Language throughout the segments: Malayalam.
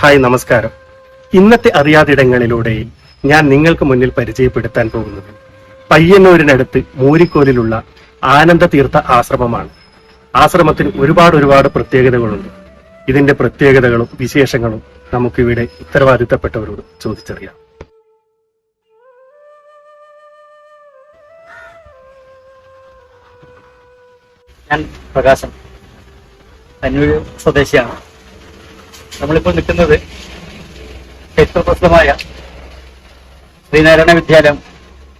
ഹായ് നമസ്കാരം. ഇന്നത്തെ അറിയാതിടങ്ങളിലൂടെ ഞാൻ നിങ്ങൾക്ക് മുന്നിൽ പരിചയപ്പെടുത്താൻ പോകുന്നത് പയ്യന്നൂരിനടുത്ത് മൂരിക്കോലിലുള്ള ആനന്ദ തീർത്ഥ ആശ്രമമാണ്. ആശ്രമത്തിന് ഒരുപാട് ഒരുപാട് പ്രത്യേകതകളുണ്ട്. ഇതിന്റെ പ്രത്യേകതകളും വിശേഷങ്ങളും നമുക്കിവിടെ ഉത്തരവാദിത്തപ്പെട്ടവരോട് ചോദിച്ചറിയാം. ഞാൻ പ്രകാശൻ അന്നൂർ സ്വദേശിയാണ്. നമ്മളിപ്പോൾ നിൽക്കുന്നത് ചരിത്രപ്രസിദ്ധമായ ശ്രീനാരായണ വിദ്യാലയം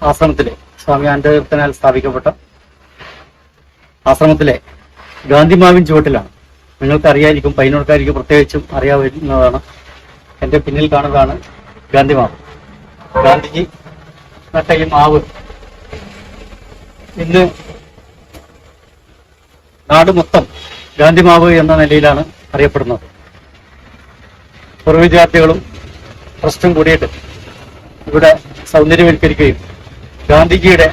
ആശ്രമത്തിലെ സ്വാമി അനന്തകീർത്തനാൽ സ്ഥാപിക്കപ്പെട്ട ആശ്രമത്തിലെ ഗാന്ധിമാവിൻ ചുവട്ടിലാണ്. നിങ്ങൾക്ക് അറിയായിരിക്കും പൈനൂർക്കാർക്ക് പ്രത്യേകിച്ചും അറിയാവുന്നതാണ്. എന്റെ പിന്നിൽ കാണുന്നതാണ് ഗാന്ധിമാവ്. ഗാന്ധിജി നട്ട ഈ മാവ് ഇന്ന് നാട് മൊത്തം ഗാന്ധിമാവ് എന്ന നിലയിലാണ് അറിയപ്പെടുന്നത്. പൂർവ വിദ്യാർത്ഥികളും ട്രസ്റ്റും കൂടിയിട്ട് ഇവിടെ സൗന്ദര്യവൽക്കരിക്കുകയും ഗാന്ധിജിയുടെ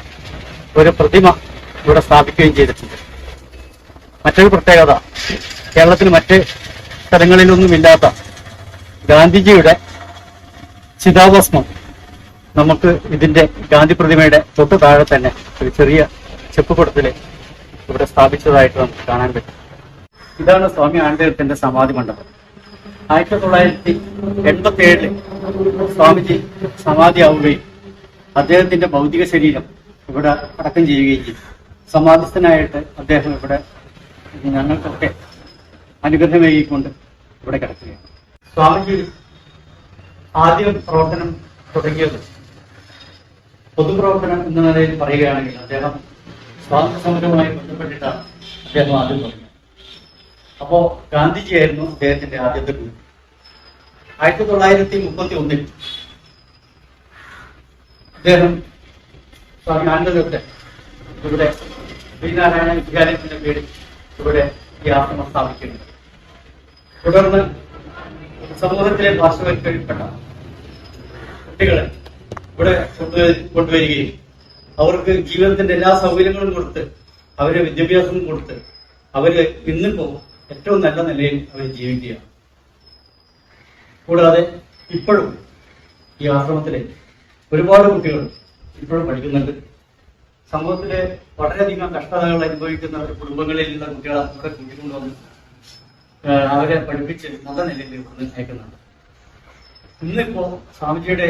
ഒരു പ്രതിമ ഇവിടെ സ്ഥാപിക്കുകയും ചെയ്തിട്ടുണ്ട്. മറ്റൊരു പ്രത്യേകത കേരളത്തിൽ മറ്റ് സ്ഥലങ്ങളിലൊന്നുമില്ലാത്ത ഗാന്ധിജിയുടെ ചിതാഭസ്മം നമുക്ക് ഇതിന്റെ ഗാന്ധി പ്രതിമയുടെ തൊട്ട് താഴെ തന്നെ ഒരു ചെറിയ ചെപ്പുകുടത്തിൽ ഇവിടെ സ്ഥാപിച്ചതായിട്ട് നമുക്ക് കാണാൻ പറ്റും. ഇതാണ് സ്വാമി ആനന്ദത്തിന്റെ സമാധി മണ്ഡപം. ആയിരത്തി തൊള്ളായിരത്തി എൺപത്തി ഏഴിൽ സ്വാമിജി സമാധിയാവുകയും അദ്ദേഹത്തിന്റെ ഭൗതിക ശരീരം ഇവിടെ അടക്കം ചെയ്യുകയും ചെയ്തു. സമാധിസ്ഥനായിട്ട് അദ്ദേഹം ഇവിടെ ഞങ്ങൾക്കൊക്കെ അനുഗ്രഹമേകിക്കൊണ്ട് ഇവിടെ കിടക്കുകയാണ്. സ്വാമിജി ആദ്യം പ്രവർത്തനം തുടങ്ങിയത് പൊതുപ്രവർത്തനം എന്ന നിലയിൽ പറയുകയാണെങ്കിൽ അദ്ദേഹം സ്വാതന്ത്ര്യ സമരവുമായി ബന്ധപ്പെട്ടിട്ടാണ് അദ്ദേഹം ആദ്യം തുടങ്ങിയത്. അപ്പോ ഗാന്ധിജിയായിരുന്നു അദ്ദേഹത്തിന്റെ ആദ്യത്തെ ഗുരു. ആയിരത്തി തൊള്ളായിരത്തി മുപ്പത്തി ഒന്നിൽ അദ്ദേഹം സ്വാമി ആനന്ദത്തെ ഇവിടെ ശ്രീനാരായണ വിദ്യാലയത്തിന്റെ പേരിൽ ഇവിടെ ഈ ആശ്രമം സ്ഥാപിക്കുന്നത് തുടർന്ന് സമൂഹത്തിലെ പാർശ്വവൽക്കരിക്കപ്പെട്ട കുട്ടികളെ ഇവിടെ കൊണ്ടുവ- കൊണ്ടുവരികയും അവർക്ക് ജീവിതത്തിന്റെ എല്ലാ സൗകര്യങ്ങളും കൊടുത്ത് അവരെ വിദ്യാഭ്യാസം കൊടുത്ത് അവർ ഇന്നിപ്പോ ഏറ്റവും നല്ല നിലയിൽ അവർ ജീവിക്കുകയാണ്. കൂടാതെ ഇപ്പോഴും ഈ ആശ്രമത്തിലെ ഒരുപാട് കുട്ടികൾ ഇപ്പോഴും പഠിക്കുന്നുണ്ട്. സമൂഹത്തിലെ വളരെയധികം കഷ്ടതകൾ അനുഭവിക്കുന്ന കുടുംബങ്ങളിലുള്ള കുട്ടികളെ ഇവിടെ കൂട്ടിക്കൊണ്ടുവന്ന് വന്ന് അവരെ പഠിപ്പിച്ച് നല്ല നിലയിൽ ഇവിടുന്ന് അയക്കുന്നുണ്ട്. ഇന്നിപ്പോ സ്വാമിജിയുടെ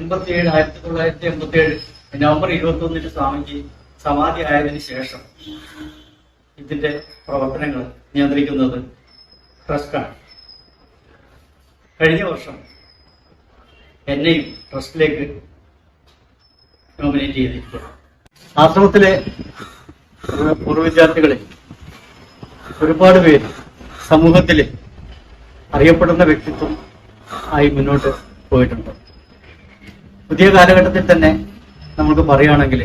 എൺപത്തി ഏഴ് ആയിരത്തി തൊള്ളായിരത്തി എൺപത്തി ഏഴ് നവംബർ ഇരുപത്തി ഒന്നിന് സ്വാമിജി സമാധി ആയതിനു ശേഷം ഇതിന്റെ പ്രവർത്തനങ്ങൾ നിയന്ത്രിക്കുന്നത് ട്രസ്റ്റാണ് കഴിഞ്ഞ വർഷം എന്നെയും ട്രസ്റ്റിലേക്ക് നോമിനേറ്റ് ചെയ്തിരിക്കുക ആശ്രമത്തിലെ പൂർവ വിദ്യാർത്ഥികളെ ഒരുപാട് പേര് സമൂഹത്തിലെ അറിയപ്പെടുന്ന വ്യക്തിത്വം ആയി മുന്നോട്ട് പോയിട്ടുണ്ട്. പുതിയ കാലഘട്ടത്തിൽ തന്നെ നമുക്ക് പറയുകയാണെങ്കിൽ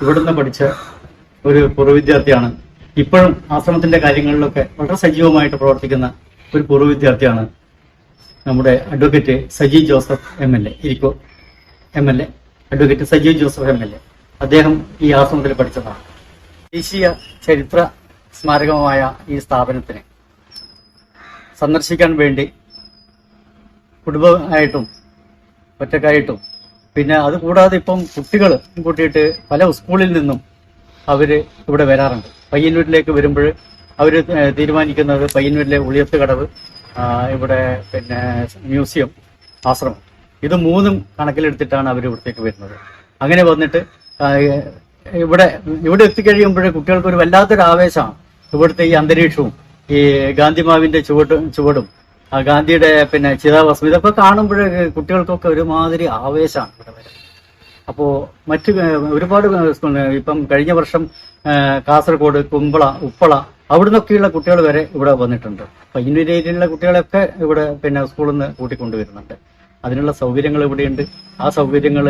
ഇവിടുന്ന് പഠിച്ച ഒരു പൂർവ വിദ്യാർത്ഥിയാണ് ഇപ്പോഴും ആശ്രമത്തിന്റെ കാര്യങ്ങളിലൊക്കെ വളരെ സജീവമായിട്ട് പ്രവർത്തിക്കുന്ന ഒരു പൂർവ വിദ്യാർത്ഥിയാണ് നമ്മുടെ advocate Saji Joseph M L A ഇരിക്കോ. M L A advocate Saji Joseph M L A അദ്ദേഹം ഈ ആശ്രമത്തിൽ പഠിച്ചതാണ്. ദേശീയ ചരിത്ര സ്മാരകമായ ഈ സ്ഥാപനത്തിന് സന്ദർശിക്കാൻ വേണ്ടി കുടുംബമായിട്ടും ഒറ്റക്കായിട്ടും പിന്നെ അത് കൂടാതെ ഇപ്പം കുട്ടികൾ കൂട്ടിയിട്ട് പല സ്കൂളിൽ നിന്നും അവർ ഇവിടെ വരാറുണ്ട്. പയ്യന്നൂരിലേക്ക് വരുമ്പോൾ അവർ തീരുമാനിക്കുന്നത് പയ്യന്നൂരിലെ ഉളിയത്ത് കടവ് ഇവിടെ പിന്നെ മ്യൂസിയം ആശ്രമം. ഇത് മൂന്നും കണക്കിലെടുത്തിട്ടാണ് അവർ ഇവിടത്തേക്ക് വരുന്നത്. അങ്ങനെ വന്നിട്ട് ഇവിടെ ഇവിടെ എത്തിക്കഴിയുമ്പോഴേ കുട്ടികൾക്ക് ഒരു വല്ലാത്തൊരു ആവേശമാണ്. ഇവിടുത്തെ ഈ അന്തരീക്ഷവും ഈ ഗാന്ധിമാവിന്റെ ചുവടും ചുവടും ഗാന്ധിയുടെ പിന്നെ ചിതാഭസ്മം ഇതൊക്കെ കാണുമ്പോഴേ കുട്ടികൾക്കൊക്കെ ഒരുമാതിരി ആവേശമാണ് ഇവിടെ വരെ അപ്പോ മറ്റ് ഒരുപാട് ഇപ്പം കഴിഞ്ഞ വർഷം കാസർഗോഡ് കുമ്പള ഉപ്പള അവിടുന്നൊക്കെയുള്ള കുട്ടികൾ വരെ ഇവിടെ വന്നിട്ടുണ്ട്. അപ്പൊ ഇന്ന ഏരിയയിലുള്ള കുട്ടികളൊക്കെ ഇവിടെ പിന്നെ സ്കൂളിൽ നിന്ന് കൂട്ടിക്കൊണ്ടുവരുന്നുണ്ട്. അതിനുള്ള സൗകര്യങ്ങൾ ഇവിടെയുണ്ട്. ആ സൗകര്യങ്ങൾ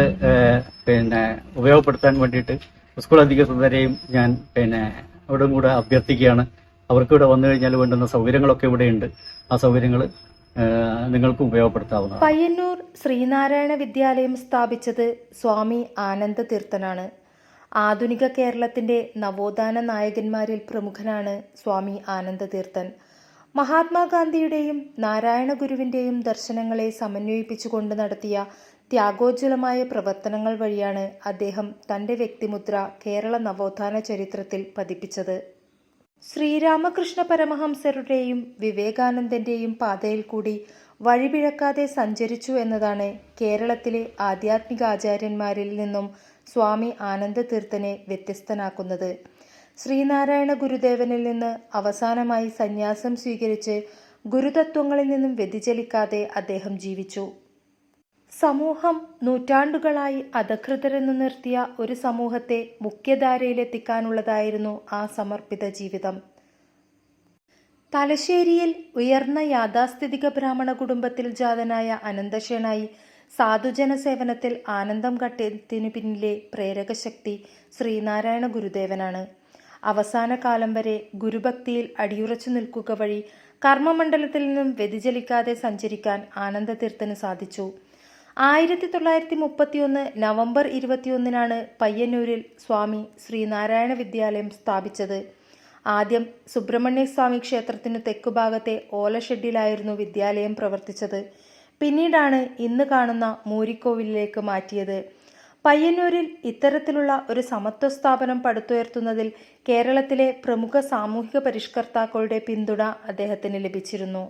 പിന്നെ ഉപയോഗപ്പെടുത്താൻ വേണ്ടിയിട്ട് സ്കൂൾ അധികൃതരെയും ഞാൻ പിന്നെ അവിടെ കൂടെ അഭ്യർത്ഥിക്കുകയാണ്. അവർക്ക് ഇവിടെ വന്നു കഴിഞ്ഞാൽ വേണ്ടുന്ന സൗകര്യങ്ങളൊക്കെ ഇവിടെയുണ്ട്. ആ സൗകര്യങ്ങൾ നിങ്ങൾക്ക് ഉപയോഗപ്പെടുത്താവുന്ന പയ്യന്നൂർ ശ്രീനാരായണ വിദ്യാലയം സ്ഥാപിച്ചത് സ്വാമി ആനന്ദ തീർത്ഥനാണ്. ആധുനിക കേരളത്തിന്റെ നവോത്ഥാന നായകന്മാരിൽ പ്രമുഖനാണ് സ്വാമി ആനന്ദ തീർത്ഥൻ. മഹാത്മാഗാന്ധിയുടെയും നാരായണ ഗുരുവിന്റെയും ദർശനങ്ങളെ സമന്വയിപ്പിച്ചുകൊണ്ട് നടത്തിയ ത്യാഗോജ്വലമായ പ്രവർത്തനങ്ങൾ വഴിയാണ് അദ്ദേഹം തന്റെ വ്യക്തിമുദ്ര കേരള നവോത്ഥാന ചരിത്രത്തിൽ പതിപ്പിച്ചത്. ശ്രീരാമകൃഷ്ണ പരമഹംസരുടെയും വിവേകാനന്ദന്റെയും പാതയിൽ കൂടി വഴിപിഴക്കാതെ സഞ്ചരിച്ചു എന്നതാണ് കേരളത്തിലെ ആധ്യാത്മിക ആചാര്യന്മാരിൽ നിന്നും സ്വാമി ആനന്ദതീർത്ഥനെ വ്യത്യസ്തനാക്കുന്നത്. ശ്രീനാരായണ ഗുരുദേവനിൽ നിന്ന് അവസാനമായി സന്യാസം സ്വീകരിച്ച് ഗുരുതത്വങ്ങളിൽ നിന്നും വ്യതിചലിക്കാതെ അദ്ദേഹം ജീവിച്ചു. സമൂഹം നൂറ്റാണ്ടുകളായി അധകൃതരെന്ന് നിർത്തിയ ഒരു സമൂഹത്തെ മുഖ്യധാരയിലെത്തിക്കാനുള്ളതായിരുന്നു ആ സമർപ്പിത ജീവിതം. തലശ്ശേരിയിൽ ഉയർന്ന യാഥാസ്ഥിതിക ബ്രാഹ്മണ കുടുംബത്തിൽ ജാതനായ അനന്തശേനായി സാധുജന സേവനത്തിൽ ആനന്ദം കട്ടിയതിനു പിന്നിലെ പ്രേരകശക്തി ശ്രീനാരായണ ഗുരുദേവനാണ്. അവസാന കാലം വരെ ഗുരുഭക്തിയിൽ അടിയുറച്ചു നിൽക്കുക വഴി കർമ്മമണ്ഡലത്തിൽ നിന്നും വ്യതിചലിക്കാതെ സഞ്ചരിക്കാൻ ആനന്ദതീർത്ഥന് സാധിച്ചു. ആയിരത്തി തൊള്ളായിരത്തി മുപ്പത്തിയൊന്ന് നവംബർ ഇരുപത്തിയൊന്നിനാണ് പയ്യന്നൂരിൽ സ്വാമി ശ്രീനാരായണ വിദ്യാലയം സ്ഥാപിച്ചത്. ആദ്യം സുബ്രഹ്മണ്യസ്വാമി ക്ഷേത്രത്തിനു തെക്കുഭാഗത്തെ ഓലഷെഡിലായിരുന്നു വിദ്യാലയം പ്രവർത്തിച്ചത്. പിന്നീടാണ് ഇന്ന് കാണുന്ന മൂരിക്കോവിലേക്ക് മാറ്റിയത്. പയ്യന്നൂരിൽ ഇത്തരത്തിലുള്ള ഒരു സമത്വ സ്ഥാപനം പടുത്തുയർത്തുന്നതിൽ കേരളത്തിലെ പ്രമുഖ സാമൂഹിക പരിഷ്കർത്താക്കളുടെ പിന്തുണ അദ്ദേഹത്തിന് ലഭിച്ചിരുന്നു.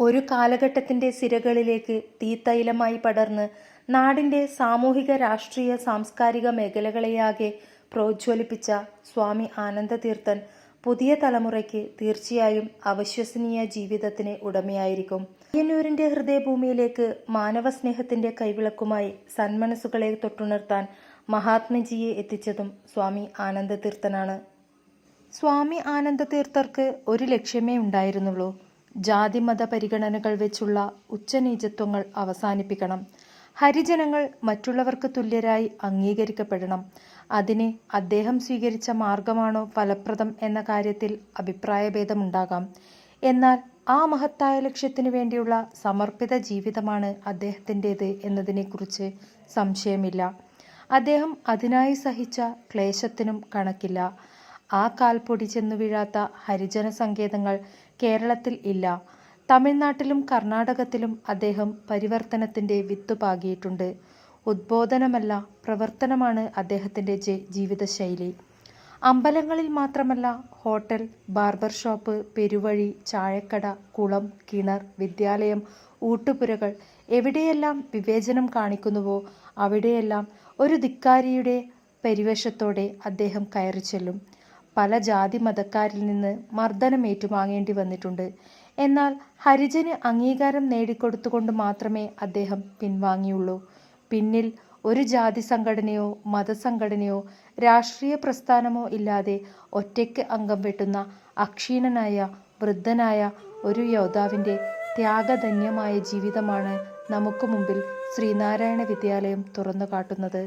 ഒരു കാലഘട്ടത്തിന്റെ സിരകളിലേക്ക് തീത്തൈലമായി പടർന്ന് നാടിന്റെ സാമൂഹിക രാഷ്ട്രീയ സാംസ്കാരിക മേഖലകളെയാകെ പ്രോജ്വലിപ്പിച്ച സ്വാമി ആനന്ദതീർത്ഥൻ പുതിയ തലമുറയ്ക്ക് തീർച്ചയായും അവിശ്വസനീയ ജീവിതത്തിന് ഉടമയായിരിക്കും. അയ്യന്നൂരിന്റെ ഹൃദയഭൂമിയിലേക്ക് മാനവ സ്നേഹത്തിന്റെ കൈവിളക്കുമായി സന്മനസ്സുകളെ തൊട്ടുണർത്താൻ മഹാത്മജിയെ എത്തിച്ചതും സ്വാമി ആനന്ദതീർത്ഥനാണ്. സ്വാമി ആനന്ദതീർത്ഥർക്ക് ഒരു ലക്ഷ്യമേ ഉണ്ടായിരുന്നുള്ളൂ. ജാതിമത പരിഗണനകൾ വെച്ചുള്ള ഉച്ചനീചത്വങ്ങൾ അവസാനിപ്പിക്കണം. ഹരിജനങ്ങൾ മറ്റുള്ളവർക്ക് തുല്യരായി അംഗീകരിക്കപ്പെടണം. അതിന് അദ്ദേഹം സ്വീകരിച്ച മാർഗമാണോ ഫലപ്രദം എന്ന കാര്യത്തിൽ അഭിപ്രായഭേദമുണ്ടാകാം. എന്നാൽ ആ മഹത്തായ ലക്ഷ്യത്തിനു വേണ്ടിയുള്ള സമർപ്പിത ജീവിതമാണ് അദ്ദേഹത്തിന്റെത് എന്നതിനെക്കുറിച്ച് സംശയമില്ല. അദ്ദേഹം അതിനായി സഹിച്ച ക്ലേശത്തിനും കണക്കില്ല. ആ കാൽപൊടി ചെന്നു വീഴാത്ത ഹരിജന സങ്കേതങ്ങൾ കേരളത്തിൽ ഇല്ല. തമിഴ്നാട്ടിലും കർണാടകത്തിലും അദ്ദേഹം പരിവർത്തനത്തിന്റെ വിത്ത് പാകിയിട്ടുണ്ട്. ഉദ്ബോധനമല്ല പ്രവർത്തനമാണ് അദ്ദേഹത്തിന്റെ ജീവിതശൈലി. അമ്പലങ്ങളിൽ മാത്രമല്ല ഹോട്ടൽ ബാർബർ ഷോപ്പ് പെരുവഴി ചായക്കട കുളം കിണർ വിദ്യാലയം ഊട്ടുപുരകൾ എവിടെയെല്ലാം വിവേചനം കാണിക്കുന്നുവോ അവിടെയെല്ലാം ഒരു ധിക്കാരിയുടെ പരിവേഷത്തോടെ അദ്ദേഹം കയറി ചെല്ലും പല ജാതി മതക്കാരിൽ നിന്ന് മർദ്ദനം ഏറ്റുവാങ്ങേണ്ടി വന്നിട്ടുണ്ട്. എന്നാൽ ഹരിജന് അംഗീകാരം നേടിക്കൊടുത്തുകൊണ്ട് മാത്രമേ അദ്ദേഹം പിൻവാങ്ങിയുള്ളൂ. പിന്നിൽ ഒരു ജാതി സംഘടനയോ മതസംഘടനയോ രാഷ്ട്രീയ പ്രസ്ഥാനമോ ഇല്ലാതെ ഒറ്റയ്ക്ക് അംഗം വെട്ടുന്ന അക്ഷീണനായ വൃദ്ധനായ ഒരു യോദ്ധാവിന്റെ ത്യാഗധന്യമായ ജീവിതമാണ് നമുക്ക് മുമ്പിൽ ശ്രീനാരായണ വിദ്യാലയം തുറന്നു കാട്ടുന്നത്.